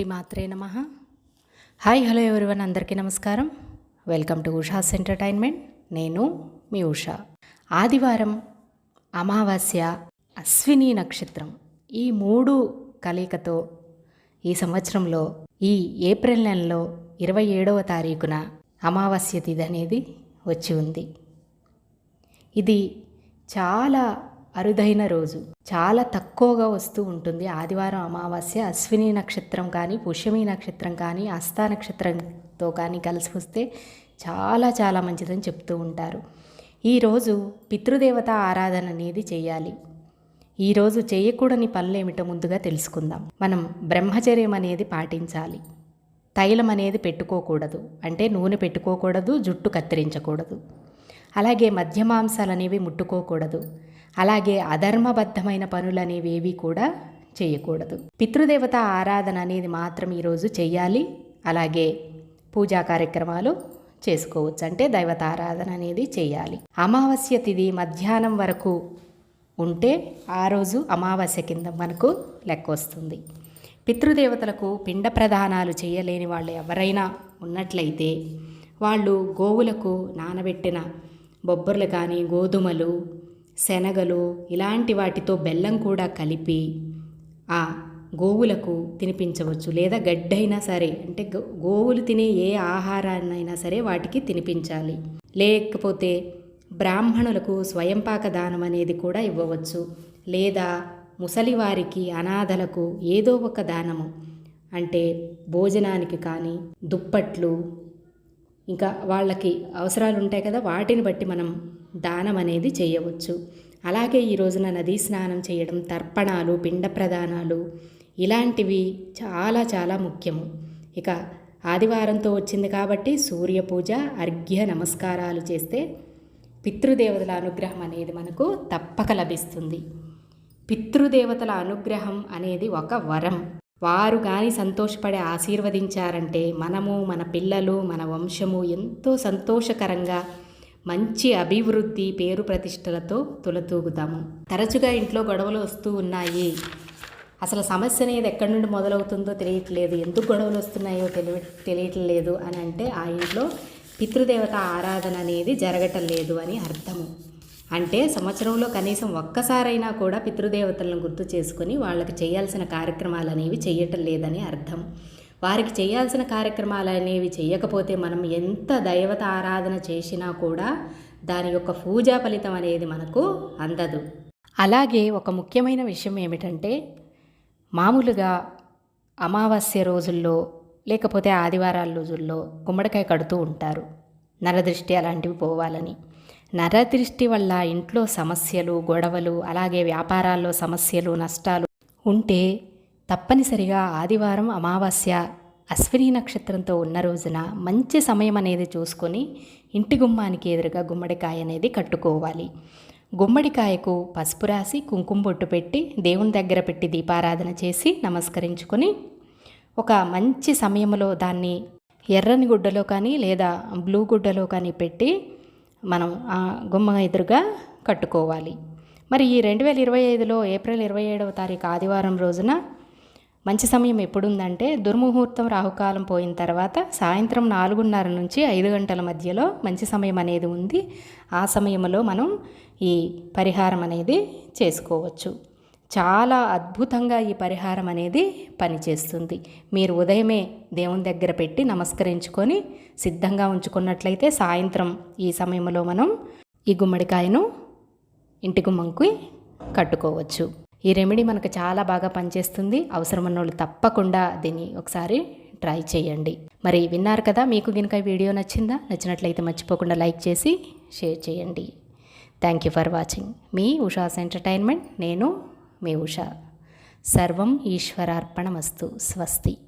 శ్రీమాత్రే నమ. Hi hello everyone అందరికీ నమస్కారం. Welcome to Usha's entertainment. నేను మీ ఉషా. ఆదివారం అమావాస్య అశ్విని నక్షత్రం. ఈ మూడు కలయికతో ఈ సంవత్సరంలో ఈ ఏప్రిల్ నెలలో ఇరవై ఏడవ తారీఖున అమావాస్య తిథి అనేది వచ్చి ఉంది. ఇది చాలా అరుదైన రోజు. చాలా తక్కువగా వస్తూ ఉంటుంది. ఆదివారం అమావాస్య అశ్విని నక్షత్రం కానీ పుష్యమి నక్షత్రం కానీ హస్త నక్షత్రంతో కానీ కలిసి వస్తే చాలా చాలా మంచిదని చెప్తూ ఉంటారు. ఈరోజు పితృదేవత ఆరాధన అనేది చేయాలి. ఈరోజు చేయకూడని పనులు ఏమిటో ముందుగా తెలుసుకుందాం. మనం బ్రహ్మచర్యం అనేది పాటించాలి. తైలం అనేది పెట్టుకోకూడదు. అంటే నూనె పెట్టుకోకూడదు జుట్టు కత్తిరించకూడదు. అలాగే మధ్యమాంసాలనేవి ముట్టుకోకూడదు. అలాగే అధర్మబద్ధమైన పనులనేవేవి ఏవి కూడా చేయకూడదు. పితృదేవత ఆరాధన అనేది మాత్రం ఈరోజు చేయాలి అలాగే పూజా కార్యక్రమాలు చేసుకోవచ్చు. అంటే దైవత ఆరాధన అనేది చేయాలి అమావాస్య తిది మధ్యాహ్నం వరకు ఉంటే ఆ రోజు అమావాస్య కింద మనకు లెక్క వస్తుంది. పితృదేవతలకు పిండ ప్రదానాలు చేయలేని వాళ్ళు ఎవరైనా ఉన్నట్లయితే వాళ్ళు గోవులకు నానబెట్టిన బొబ్బర్లు కానీ గోధుమలు శనగలు ఇలాంటి వాటితో బెల్లం కూడా కలిపి ఆ గోవులకు తినిపించవచ్చు. లేదా గడ్డైనా సరే అంటే గోవులు తినే ఏ ఆహారాన్నైనా సరే వాటికి తినిపించాలి. లేకపోతే బ్రాహ్మణులకు స్వయంపాక దానం అనేది కూడా ఇవ్వవచ్చు. లేదా ముసలివారికి అనాథలకు ఏదో ఒక దానము. అంటే భోజనానికి కానీ దుప్పట్లు ఇంకా వాళ్ళకి అవసరాలు ఉంటాయి కదా వాటిని బట్టి మనం దానం అనేది చేయవచ్చు. అలాగే ఈ రోజున నదీ స్నానం చేయడం తర్పణాలు పిండ ప్రదానాలు ఇలాంటివి చాలా చాలా ముఖ్యము. ఇక ఆదివారంతో వచ్చింది కాబట్టి సూర్య పూజ అర్ఘ్య నమస్కారాలు చేస్తే పితృదేవతల అనుగ్రహం అనేది మనకు తప్పక లభిస్తుంది. పితృదేవతల అనుగ్రహం అనేది ఒక వరం. వారు కానీ సంతోషపడి ఆశీర్వదించారంటే మనము మన పిల్లలు మన వంశము ఎంతో సంతోషకరంగా మంచి అభివృద్ధి పేరు ప్రతిష్టలతో తులతూగుతాము. తరచుగా ఇంట్లో గొడవలు వస్తూ ఉన్నాయి. అసలు సమస్య అనేది ఎక్కడి నుండి మొదలవుతుందో తెలియట్లేదు. ఎందుకు గొడవలు వస్తున్నాయో తెలియ తెలియట్లేదు అని అంటే ఆ ఇంట్లో పితృదేవత ఆరాధన అనేది జరగటం లేదు అని అర్థము. అంటే సంవత్సరంలో కనీసం ఒక్కసారైనా కూడా పితృదేవతలను గుర్తు చేసుకొని వాళ్ళకి చేయాల్సిన కార్యక్రమాలు అనేవి చేయటం లేదని అర్థం. వారికి చేయాల్సిన కార్యక్రమాలు అనేవి చేయకపోతే మనం ఎంత దైవత ఆరాధన చేసినా కూడా దాని యొక్క పూజా ఫలితం అనేది మనకు అందదు. అలాగే ఒక ముఖ్యమైన విషయం ఏమిటంటే మామూలుగా అమావాస్య రోజుల్లో లేకపోతే ఆదివారాల రోజుల్లో గుమ్మడికాయ కడుతూ ఉంటారు. నరదృష్టి అలాంటివి పోవాలని. నరదృష్టి వల్ల ఇంట్లో సమస్యలు గొడవలు అలాగే వ్యాపారాల్లో సమస్యలు నష్టాలు ఉంటే తప్పనిసరిగా ఆదివారం అమావాస్య అశ్విని నక్షత్రంతో ఉన్న రోజున మంచి సమయం అనేది చూసుకొని ఇంటి గుమ్మానికి ఎదురుగా గుమ్మడికాయ అనేది కట్టుకోవాలి. గుమ్మడికాయకు పసుపు రాసి కుంకుమ బొట్టు పెట్టి దేవుని దగ్గర పెట్టి దీపారాధన చేసి నమస్కరించుకొని ఒక మంచి సమయంలో దాన్ని ఎర్రని గుడ్డలో కానీ లేదా బ్లూ గుడ్డలో కానీ పెట్టి మనం ఆ గుమ్మ ఎదురుగా కట్టుకోవాలి. మరి ఈ రెండు వేల ఇరవై ఐదులో ఏప్రిల్ ఇరవై ఏడవ తారీఖు ఆదివారం రోజున మంచి సమయం ఎప్పుడుందంటే దుర్ముహూర్తం రాహుకాలం పోయిన తర్వాత సాయంత్రం నాలుగున్నర నుంచి ఐదు గంటల మధ్యలో మంచి సమయం అనేది ఉంది. ఆ సమయంలో మనం ఈ పరిహారం అనేది చేసుకోవచ్చు. చాలా అద్భుతంగా ఈ పరిహారం అనేది పనిచేస్తుంది. మీరు ఉదయమే దేవుని దగ్గర పెట్టి నమస్కరించుకొని సిద్ధంగా ఉంచుకున్నట్లయితే సాయంత్రం ఈ సమయంలో మనం ఈ గుమ్మడికాయను ఇంటి గుమ్మంకి కట్టుకోవచ్చు. ఈ రెమెడీ మనకు చాలా బాగా పనిచేస్తుంది. అవసరం వాళ్ళు తప్పకుండా దీన్ని ఒకసారి ట్రై చేయండి. మరి విన్నారు కదా మీకు కనుక వీడియో నచ్చిందా? నచ్చినట్లయితే మర్చిపోకుండా లైక్ చేసి షేర్ చేయండి. Thank you for watching. Me Usha's entertainment నేను మే ఉషా. సర్వం ఈశ్వరార్పణమస్తు. స్వస్తి.